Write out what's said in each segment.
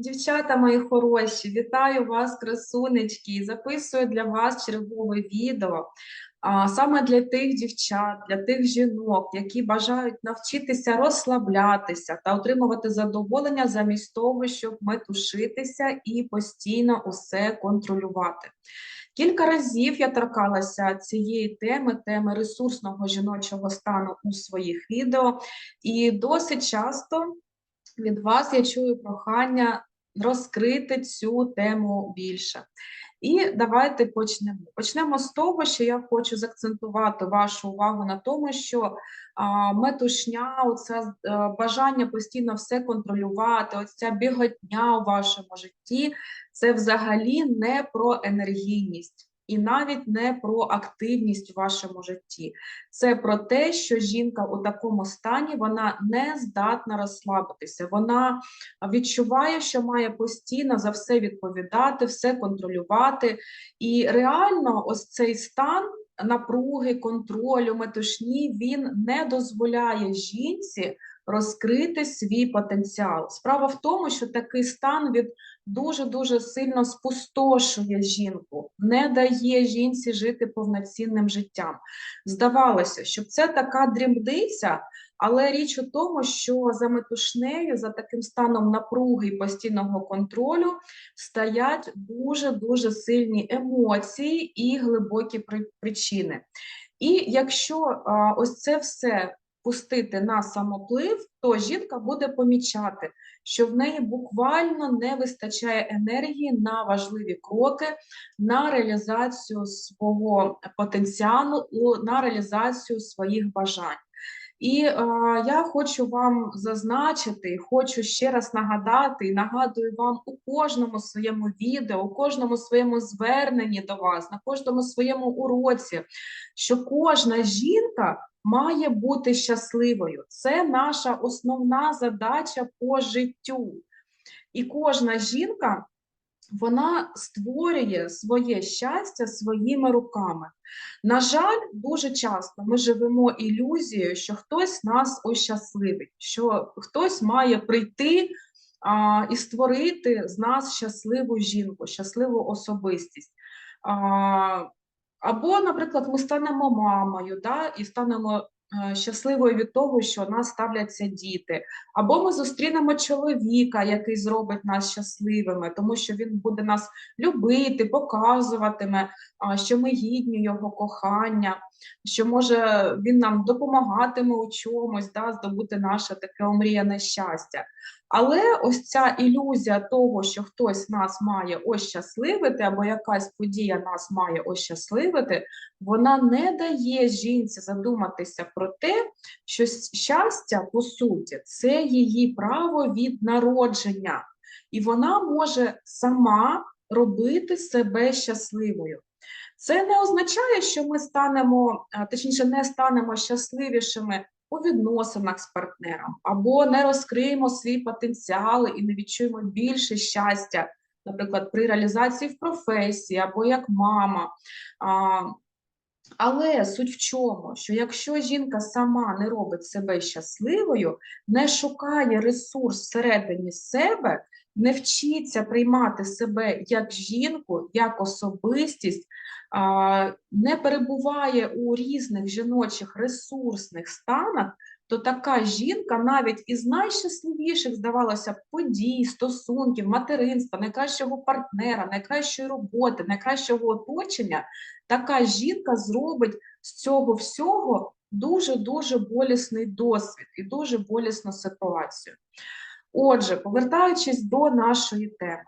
Дівчата мої хороші, вітаю вас, красунечки, записую для вас чергове відео. Саме для тих дівчат, для тих жінок, які бажають навчитися розслаблятися та отримувати задоволення замість того, щоб метушитися і постійно усе контролювати. Кілька разів я торкалася цієї теми, теми ресурсного жіночого стану у своїх відео, і досить часто від вас я чую прохання розкрити цю тему більше. І давайте почнемо. Почнемо з того, що я хочу закцентувати вашу увагу на тому, що а, метушня, оце бажання постійно все контролювати, ось ця біготня у вашому житті, це взагалі не про енергійність. І навіть не про активність в вашому житті. Це про те, що жінка у такому стані вона не здатна розслабитися. Вона відчуває, що має постійно за все відповідати, все контролювати. І реально, ось цей стан напруги, контролю, метушні він не дозволяє жінці розкрити свій потенціал. Справа в тому, що такий стан від дуже-дуже сильно спустошує жінку, не дає жінці жити повноцінним життям. Здавалося, що це така дрібниця, але річ у тому, що за метушнею, за таким станом напруги і постійного контролю стоять дуже-дуже сильні емоції і глибокі причини. І якщо а, ось це все пустити на самоплив, то жінка буде помічати, що в неї буквально не вистачає енергії на важливі кроки, на реалізацію свого потенціалу, на реалізацію своїх бажань. І е, я хочу вам зазначити, хочу ще раз нагадати, і нагадую вам у кожному своєму відео, у кожному своєму зверненні до вас, на кожному своєму уроці, що кожна жінка має бути щасливою. Це наша основна задача по життю. І кожна жінка вона створює своє щастя своїми руками. На жаль, дуже часто ми живемо ілюзією, що хтось нас ощасливить, що хтось має прийти а, і створити з нас щасливу жінку, щасливу особистість. А, або, наприклад, ми станемо мамою да, і станемо Е, щасливою від того, що нас ставляться діти, або ми зустрінемо чоловіка, який зробить нас щасливими, тому що він буде нас любити, показуватиме, що ми гідні його кохання, що може він нам допомагатиме у чомусь, да, здобути наше таке омріяне щастя. Але ось ця ілюзія того, що хтось нас має ощасливити, або якась подія нас має ощасливити, вона не дає жінці задуматися про те, що щастя, по суті, це її право від народження, і вона може сама робити себе щасливою. Це не означає, що ми станемо, точніше, не станемо щасливішими у відносинах з партнером, або не розкриємо свій потенціал і не відчуємо більше щастя, наприклад, при реалізації в професії, або як мама. Але суть в чому, що якщо жінка сама не робить себе щасливою, не шукає ресурс всередині себе, не вчиться приймати себе як жінку, як особистість, не перебуває у різних жіночих ресурсних станах, то така жінка навіть із найщасливіших, здавалося, подій, стосунків, материнства, найкращого партнера, найкращої роботи, найкращого оточення, така жінка зробить з цього всього дуже-дуже болісний досвід і дуже болісну ситуацію. Отже, повертаючись до нашої теми,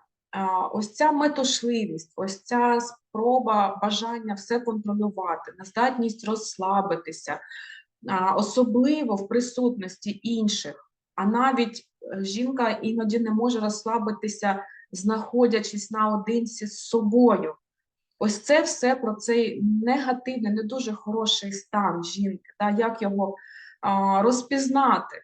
ось ця метушливість, ось ця спроба бажання все контролювати, нездатність розслабитися, особливо в присутності інших, а навіть е, жінка іноді не може розслабитися, знаходячись наодинці з собою. Ось це все про цей негативний, не дуже хороший стан жінки, та як його розпізнати.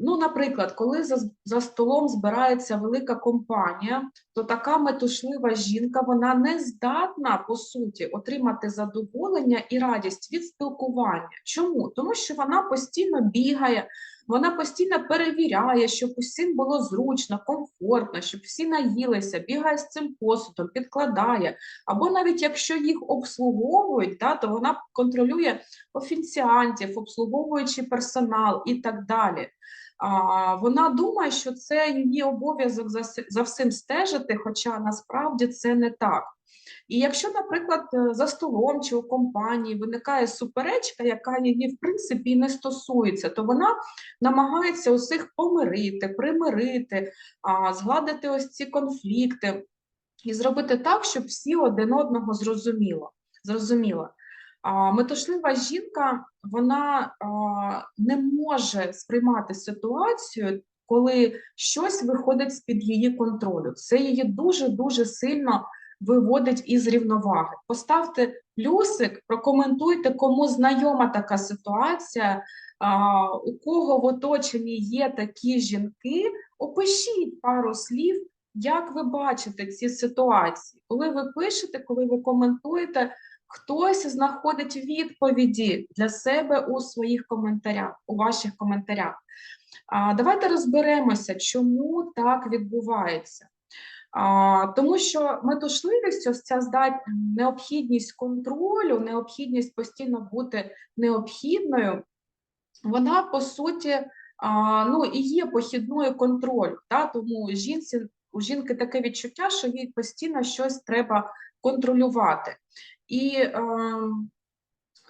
Ну, наприклад, коли за за столом збирається велика компанія, то така метушлива жінка вона не здатна по суті отримати задоволення і радість від спілкування. Чому? Тому що вона постійно бігає, Вона постійно перевіряє, щоб усім було зручно, комфортно, щоб всі наїлися, бігає з цим посудом, підкладає. Або навіть якщо їх обслуговують, да, то вона контролює офіціантів, обслуговуючий персонал і так далі. Вона думає, що це її обов'язок за, всім стежити, хоча насправді це не так. І якщо, наприклад, е, за столом чи у компанії виникає суперечка, яка її в принципі не стосується, то вона намагається усіх помирити, примирити, згладити ось ці конфлікти і зробити так, щоб всі один одного зрозуміло. зрозуміли. Метошлива жінка вона не може сприймати ситуацію, коли щось виходить з-під її контролю. Це її дуже дуже сильно виводить із рівноваги. Поставте плюсик, прокоментуйте, кому знайома така ситуація, у кого в оточенні є такі жінки. Опишіть пару слів, як ви бачите ці ситуації. Коли ви пишете, коли ви коментуєте, хтось знаходить відповіді для себе у своїх коментарях, у ваших коментарях. А, давайте розберемося, чому так відбувається. А, тому що метушливість, ось ця здат... необхідність контролю, необхідність постійно бути необхідною, вона по суті а, ну, і є похідною контролю. Да? Тому жінці, у жінки таке відчуття, що їй постійно щось треба контролювати. І е,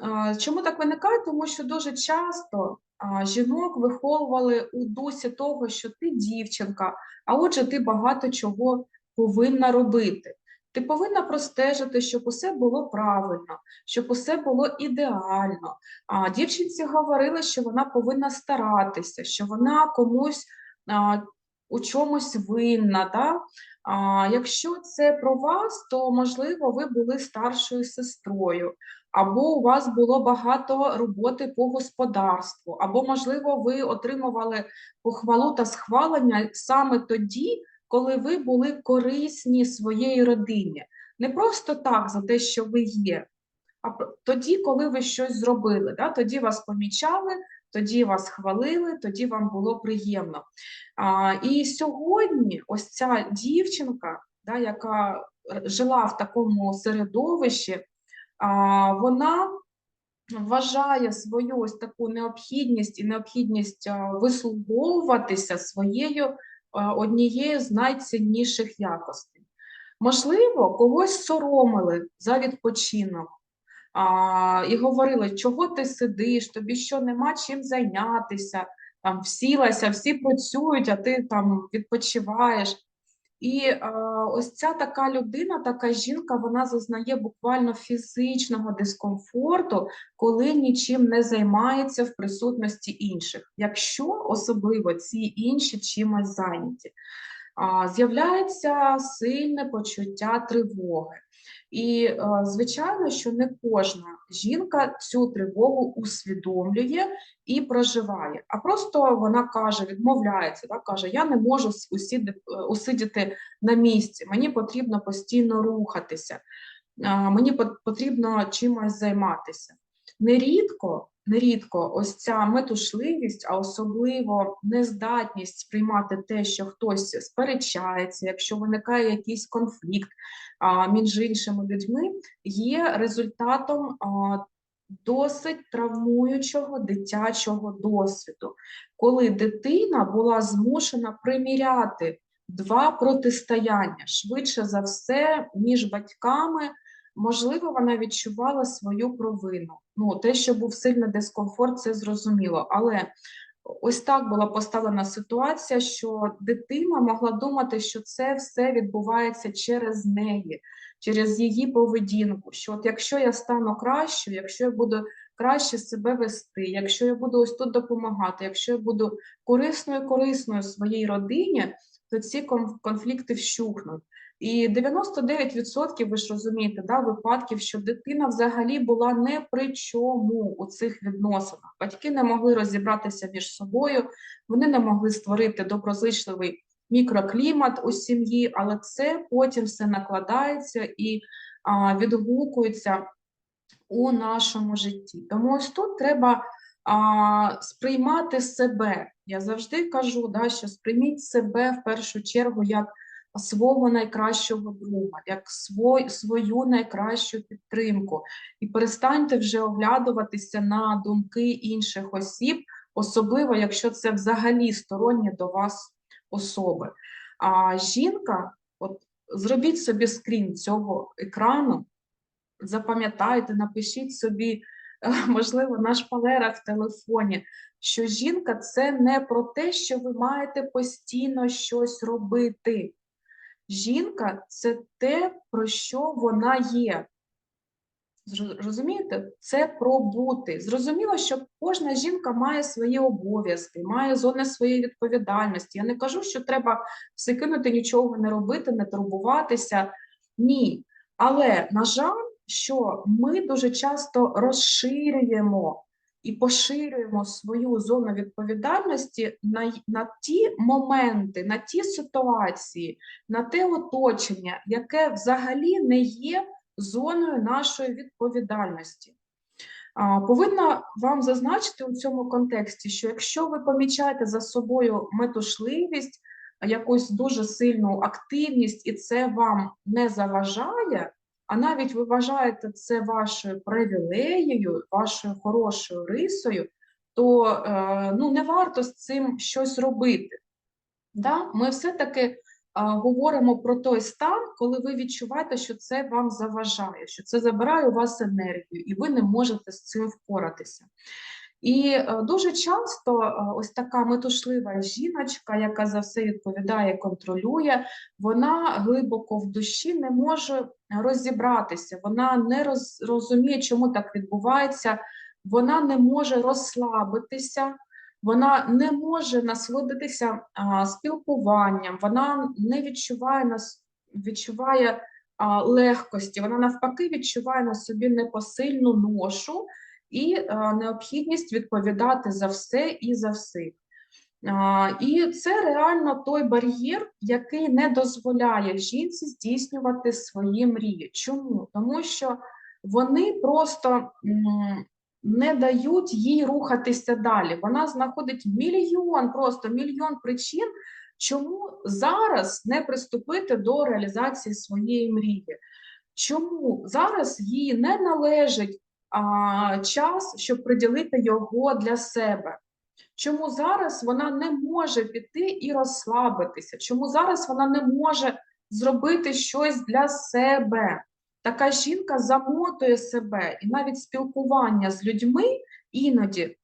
е, чому так виникає? Тому що дуже часто а, жінок виховували у дусі того, що ти дівчинка, а отже, ти багато чого повинна робити. Ти повинна простежити, щоб усе було правильно, щоб усе було ідеально. А дівчинці говорили, що вона повинна старатися, що вона комусь а, у чомусь винна. Да? А, якщо це про вас, то можливо ви були старшою сестрою, або у вас було багато роботи по господарству, або, можливо, ви отримували похвалу та схвалення саме тоді, коли ви були корисні своїй родині. Не просто так за те, що ви є, а тоді, коли ви щось зробили, да? тоді вас помічали, тоді вас хвалили, тоді вам було приємно. А, і сьогодні ось ця дівчинка, да, яка жила в такому середовищі, а, вона вважає свою ось таку необхідність і необхідність вислуговуватися своєю однією з найцінніших якостей. Можливо, когось соромили за відпочинок а, і говорили, чого ти сидиш, тобі що нема чим зайнятися, там всілася, всі працюють, а ти там відпочиваєш. І е, ось ця така людина, така жінка, вона зазнає буквально фізичного дискомфорту, коли нічим не займається в присутності інших, якщо особливо ці інші чимось зайняті. А, З'являється сильне почуття тривоги. І, е, звичайно, що не кожна жінка цю тривогу усвідомлює і проживає, а просто вона каже, відмовляється, так, каже: Я не можу е, усидіти на місці, мені потрібно постійно рухатися, мені потрібно чимось займатися. Нерідко, нерідко ось ця метушливість, а особливо нездатність сприймати те, що хтось сперечається, якщо виникає якийсь конфлікт а, між іншими людьми, є результатом а, досить травмуючого дитячого досвіду, коли дитина була змушена приміряти два протистояння швидше за все між батьками. Можливо, вона відчувала свою провину. Ну, те, що був сильний дискомфорт, це зрозуміло. Але ось так була поставлена ситуація, що дитина могла думати, що це все відбувається через неї, через її поведінку. Що от якщо я стану кращою, якщо я буду краще себе вести, якщо я буду ось тут допомагати, якщо я буду корисною, корисною своїй родині, то ці кон- конфлікти вщухнуть. І 99% ви ж розумієте, да, випадків, що дитина взагалі була не при чому у цих відносинах. Батьки не могли розібратися між собою, вони не могли створити доброзичливий мікроклімат у сім'ї, але це потім все накладається і а, відгукується у нашому житті. Тому ось тут треба а, сприймати себе. Я завжди кажу, да, що сприйміть себе в першу чергу як свого найкращого друга, як свой, свою найкращу підтримку. І перестаньте вже оглядуватися на думки інших осіб, особливо якщо це взагалі сторонні до вас особи. А жінка, от зробіть собі скрін цього екрану, запам'ятайте, напишіть собі, е, можливо, на шпалерах в телефоні, що жінка це не про те, що ви маєте постійно щось робити. Жінка це те, про що вона є. Зро- Розумієте? Це про бути. Зрозуміло, що кожна жінка має свої обов'язки, має зони своєї відповідальності. Я не кажу, що треба все кинути, нічого не робити, не турбуватися. Ні. Але, на жаль, що ми дуже часто розширюємо і поширюємо свою зону відповідальності на, на ті моменти, на ті ситуації, на те оточення, яке взагалі не є зоною нашої відповідальності. Повинна вам зазначити у цьому контексті, що якщо ви помічаєте за собою метушливість, якусь дуже сильну активність, і це вам не заважає, а навіть ви вважаєте це вашою привілеєю, вашою хорошою рисою, то е, ну, не варто з цим щось робити. Да? Ми все-таки а, говоримо про той стан, коли ви відчуваєте, що це вам заважає, що це забирає у вас енергію, і ви не можете з цим впоратися. І е, дуже часто е, ось така метушлива жіночка, яка за все відповідає, контролює, вона глибоко в душі не може розібратися, вона не роз, розуміє, чому так відбувається, вона не може розслабитися, вона не може насолодитися спілкуванням, вона не відчуває нас, відчуває легкості, вона навпаки відчуває на собі непосильну ношу і необхідність відповідати за все і за всіх. І це реально той бар'єр, який не дозволяє жінці здійснювати свої мрії. Чому? Тому що вони просто не дають їй рухатися далі. Вона знаходить мільйон, просто мільйон причин, чому зараз не приступити до реалізації своєї мрії. Чому зараз їй не належить а, час, щоб приділити його для себе? Чому зараз вона не може піти і розслабитися? Чому зараз вона не може зробити щось для себе? Така жінка замотує себе, і навіть спілкування з людьми іноді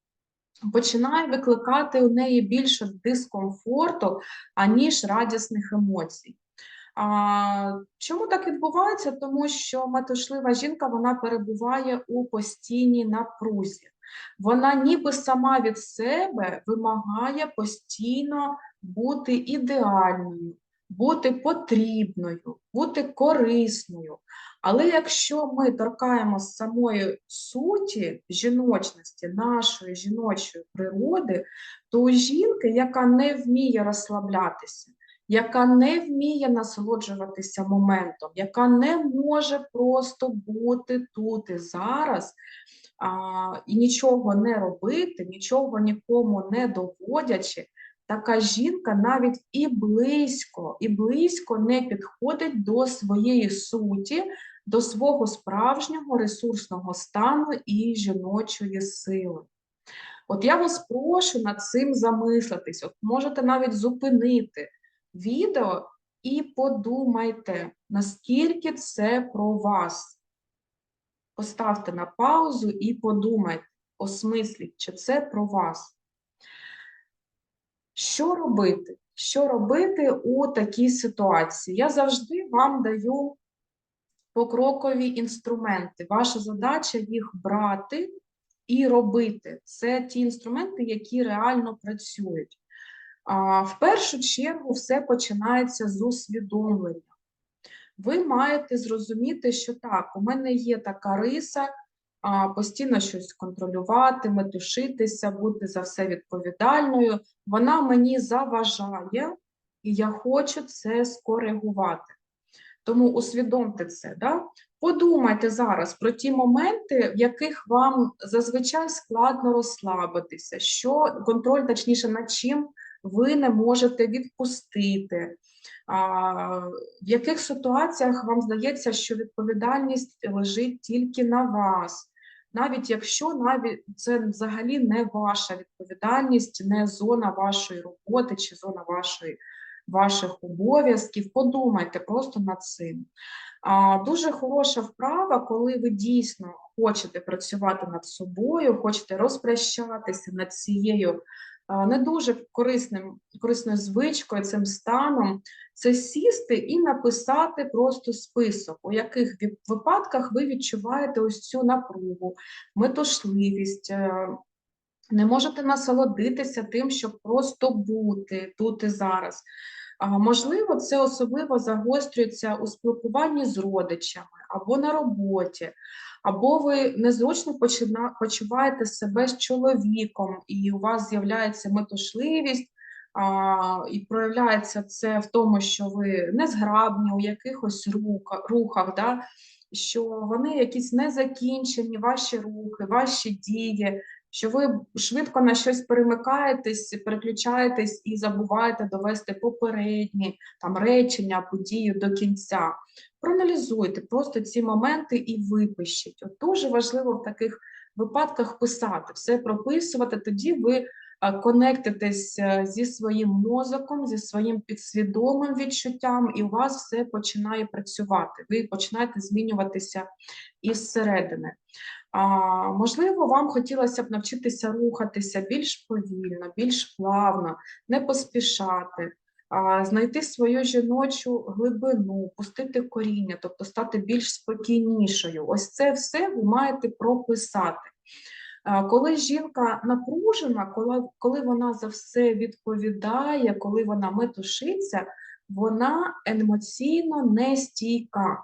починає викликати у неї більше дискомфорту, аніж радісних емоцій. А, чому так відбувається? Тому що метушлива жінка вона перебуває у постійній напрузі. Вона ніби сама від себе вимагає постійно бути ідеальною, бути потрібною, бути корисною. Але якщо ми торкаємо з самої суті жіночності, нашої жіночої природи, то у жінки, яка не вміє розслаблятися, яка не вміє насолоджуватися моментом, яка не може просто бути тут і зараз а, і нічого не робити, нічого нікому не доводячи, така жінка навіть і близько, і близько не підходить до своєї суті, до свого справжнього ресурсного стану і жіночої сили. От я вас прошу над цим замислитись, от можете навіть зупинити відео і подумайте, наскільки це про вас. Поставте на паузу і подумайте, осмисліть, чи це про вас. Що робити? Що робити у такій ситуації? Я завжди вам даю покрокові інструменти. Ваша задача їх брати і робити. Це ті інструменти, які реально працюють. В першу чергу все починається з усвідомлення. Ви маєте зрозуміти, що так, у мене є така риса, постійно щось контролювати, метушитися, бути за все відповідальною. Вона мені заважає, і я хочу це скоригувати. Тому усвідомте це. Да? Подумайте зараз про ті моменти, в яких вам зазвичай складно розслабитися, що контроль, точніше, над чим ви не можете відпустити. В яких ситуаціях вам здається, що відповідальність лежить тільки на вас, навіть якщо навіть це взагалі не ваша відповідальність, не зона вашої роботи чи зона вашої, ваших обов'язків, подумайте просто над цим. Дуже хороша вправа, коли ви дійсно хочете працювати над собою, хочете розпрощатися над цією не дуже корисним, корисною звичкою, цим станом, це сісти і написати просто список, у яких випадках ви відчуваєте ось цю напругу, метушливість. е, Не можете насолодитися тим, щоб просто бути тут і зараз. Можливо, це особливо загострюється у спілкуванні з родичами або на роботі, або ви незручно почуваєте себе з чоловіком, і у вас з'являється метушливість, а, і проявляється це в тому, що ви незграбні у якихось рука- рухах, да? що вони якісь незакінчені, ваші рухи, ваші дії, що ви швидко на щось перемикаєтесь, переключаєтесь і забуваєте довести попередні там речення, подію до кінця. Проаналізуйте просто ці моменти і випишіть. От дуже важливо в таких випадках писати, все прописувати. Тоді ви е, конектитесь е, зі своїм мозоком, зі своїм підсвідомим відчуттям, і у вас все починає працювати. Ви починаєте змінюватися із середини. Можливо, вам хотілося б навчитися рухатися більш повільно, більш плавно, не поспішати, знайти свою жіночу глибину, пустити коріння, тобто стати більш спокійнішою. Ось це все ви маєте прописати. Коли жінка напружена, коли, коли вона за все відповідає, коли вона метушиться, вона емоційно нестійка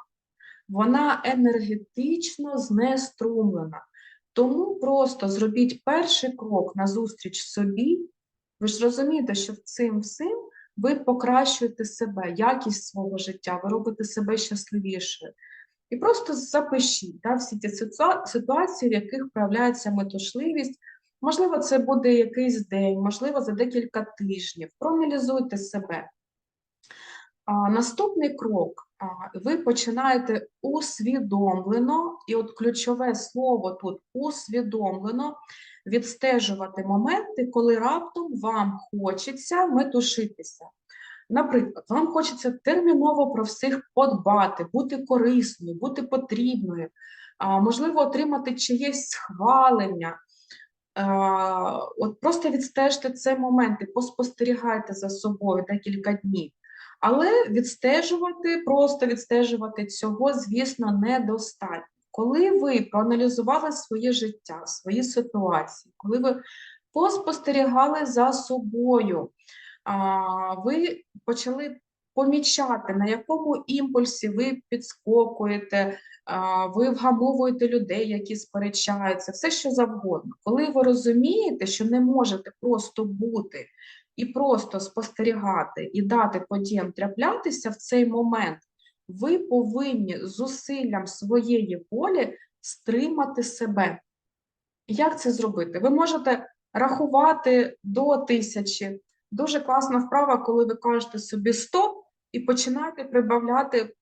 вона енергетично знеструмлена. Тому просто зробіть перший крок назустріч собі. Ви ж розумієте, що цим всім ви покращуєте себе, якість свого життя, ви робите себе щасливішою. І просто запишіть да, всі ті ситуації, в яких проявляється метушливість. Можливо, це буде якийсь день, можливо, за декілька тижнів. Проаналізуйте себе. А, Наступний крок. Ви починаєте усвідомлено, і от ключове слово тут усвідомлено відстежувати моменти, коли раптом вам хочеться метушитися. Наприклад, вам хочеться терміново про всіх подбати, бути корисною, бути потрібною, можливо, отримати чиєсь схвалення. От просто відстежте цей момент і поспостерігайте за собою декілька днів. Але відстежувати, просто відстежувати цього, звісно, недостатньо. Коли ви проаналізували своє життя, свої ситуації, коли ви поспостерігали за собою, ви почали помічати, на якому імпульсі ви підскокуєте, ви вгамовуєте людей, які сперечаються, все що завгодно. Коли ви розумієте, що не можете просто бути і просто спостерігати і дати подіям траплятися в цей момент, ви повинні зусиллям своєї волі стримати себе. Як це зробити? Ви можете рахувати до тисячі. Дуже класна вправа, коли ви кажете собі стоп і починаєте прибавляти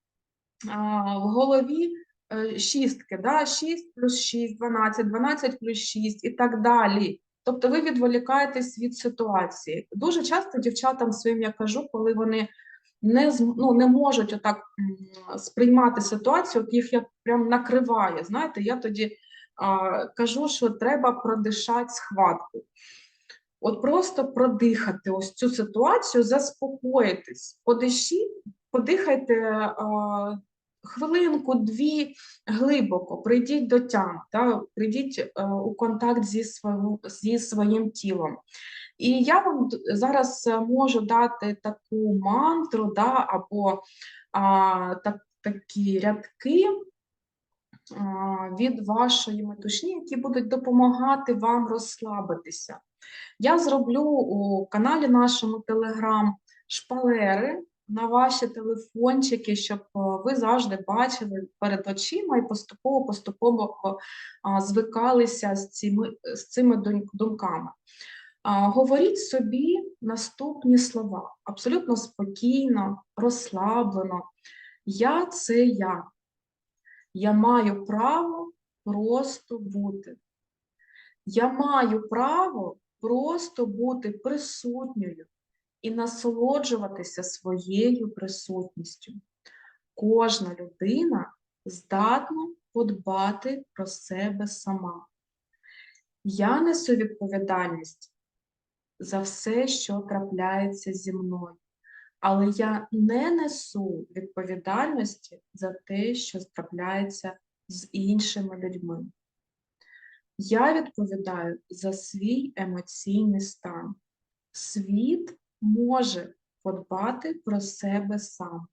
а, в голові е, шістки, да? 6 плюс 6, 12, 12 плюс 6 і так далі. Тобто ви відволікаєтесь від ситуації. Дуже часто дівчатам своїм я кажу, коли вони не, ну, не можуть отак сприймати ситуацію, от їх як прям накриває. Знаєте, я тоді а, кажу, що треба продишати схватку. От просто продихати ось цю ситуацію, заспокоїтись, подишіть, подихайте хвилинку, дві глибоко, прийдіть до тями, та, прийдіть е, у контакт зі, своїм, зі своїм тілом. І я вам зараз е, можу дати таку мантру, да, або а, так, такі рядки а, від вашої метушні, які будуть допомагати вам розслабитися. Я зроблю у каналі нашому Telegram шпалери, на ваші телефончики, щоб е, ви завжди бачили перед очима і поступово-поступово звикалися з цими, з цими думками. Говоріть собі наступні слова абсолютно спокійно, розслаблено. Я це я. Я маю право просто бути. Я маю право просто бути присутньою і насолоджуватися своєю присутністю. Кожна людина здатна подбати про себе сама. Я несу відповідальність за все, що трапляється зі мною, але я не несу відповідальності за те, що трапляється з іншими людьми. Я відповідаю за свій емоційний стан. Світ може подбати про себе сам.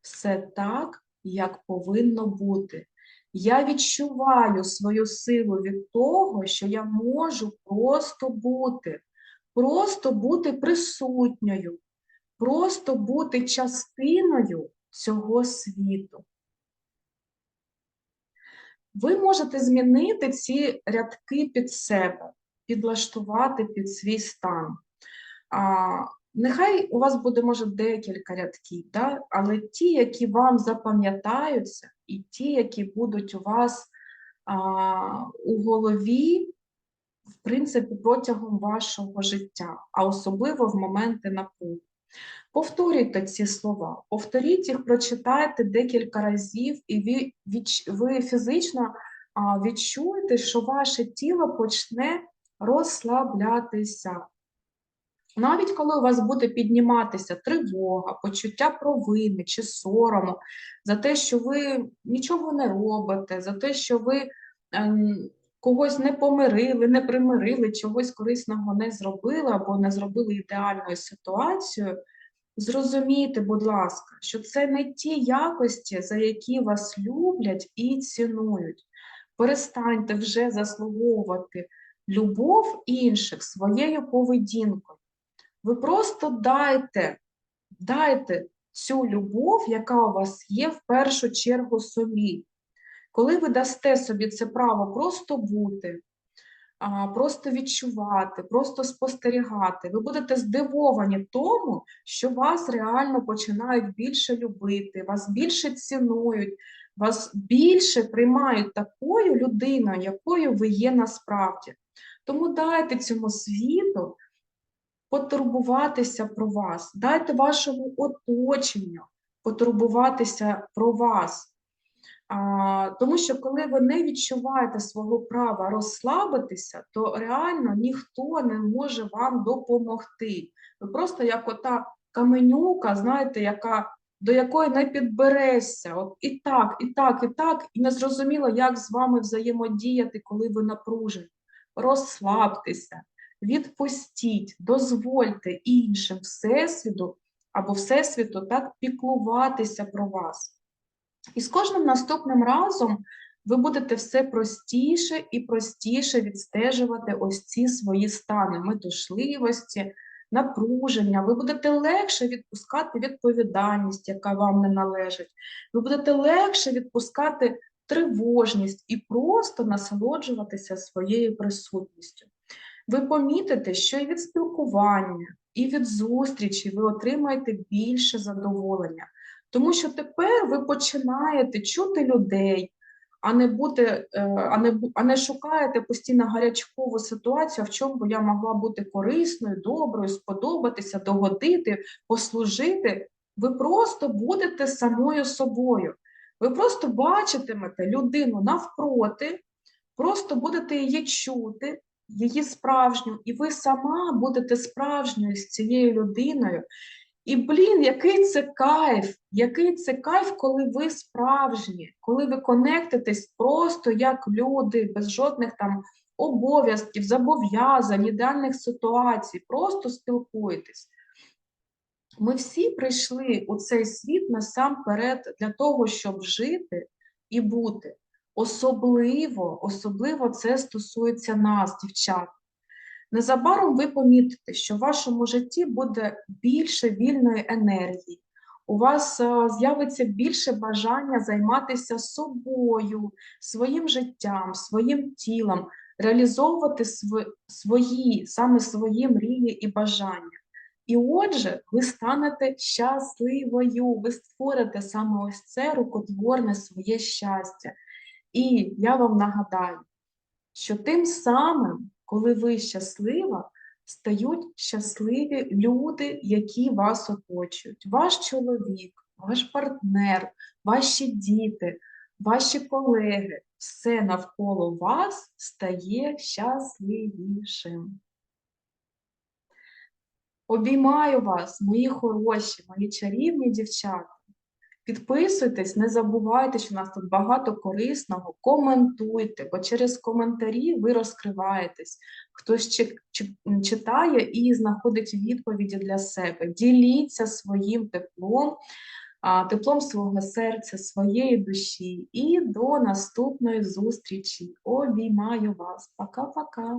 Все так, як повинно бути. Я відчуваю свою силу від того, що я можу просто бути, просто бути присутньою, просто бути частиною цього світу. Ви можете змінити ці рядки під себе, підлаштувати під свій стан. А, Нехай у вас буде, може, декілька рядків, да? але ті, які вам запам'ятаються, і ті, які будуть у вас а, у голові, в принципі, протягом вашого життя, а особливо в моменти напруги. Повторюйте ці слова, повторіть їх, прочитайте декілька разів, і ви, ви фізично відчуєте, що ваше тіло почне розслаблятися. Навіть коли у вас буде підніматися тривога, почуття провини чи сорому за те, що ви нічого не робите, за те, що ви ем, когось не помирили, не примирили, чогось корисного не зробили або не зробили ідеальною ситуацією, зрозумійте, будь ласка, що це не ті якості, за які вас люблять і цінують. Перестаньте вже заслуговувати любов інших своєю поведінкою. Ви просто дайте, дайте цю любов, яка у вас є, в першу чергу собі. Коли ви дасте собі це право просто бути, просто відчувати, просто спостерігати, ви будете здивовані тому, що вас реально починають більше любити, вас більше цінують, вас більше приймають такою людиною, якою ви є насправді. Тому дайте цьому світу потурбуватися про вас, дайте вашому оточенню потурбуватися про вас. А, тому що коли ви не відчуваєте свого права розслабитися, то реально ніхто не може вам допомогти. Ви просто як ота каменюка, знаєте, яка, до якої не підберешся. От і так, і так, і так, і не зрозуміло, як з вами взаємодіяти, коли ви напружені. Розслабтеся, відпустіть, дозвольте іншим всесвіту або всесвіту так піклуватися про вас. І з кожним наступним разом ви будете все простіше і простіше відстежувати ось ці свої стани метушливості, напруження. Ви будете легше відпускати відповідальність, яка вам не належить. Ви будете легше відпускати тривожність і просто насолоджуватися своєю присутністю. Ви помітите, що і від спілкування, і від зустрічі ви отримаєте більше задоволення. Тому що тепер ви починаєте чути людей, а не бути, е, а не, а не шукаєте постійно гарячкову ситуацію, в чому би я могла бути корисною, доброю, сподобатися, догодити, послужити. Ви просто будете самою собою. Ви просто бачитимете людину навпроти, просто будете її чути, її справжню, і ви сама будете справжньою з цією людиною. І, блін, який це кайф, який це кайф, коли ви справжні, коли ви конектитесь просто як люди, без жодних там обов'язків, зобов'язань, ідеальних ситуацій, просто спілкуєтесь. Ми всі прийшли у цей світ насамперед для того, щоб жити і бути. Особливо, особливо це стосується нас, дівчат. Незабаром ви помітите, що в вашому житті буде більше вільної енергії, у вас е, з'явиться більше бажання займатися собою, своїм життям, своїм тілом, реалізовувати свої, саме свої мрії і бажання. І отже, ви станете щасливою, ви створите саме ось це рукотворне своє щастя. І я вам нагадаю, що тим самим, коли ви щаслива, стають щасливі люди, які вас оточують. Ваш чоловік, ваш партнер, ваші діти, ваші колеги, все навколо вас стає щасливішим. Обіймаю вас, мої хороші, мої чарівні дівчата. Підписуйтесь, не забувайте, що у нас тут багато корисного. Коментуйте, бо через коментарі ви розкриваєтесь. Хтось чи- чи- читає і знаходить відповіді для себе. Діліться своїм теплом, теплом свого серця, своєї душі. І до наступної зустрічі. Обіймаю вас. Пока-пока.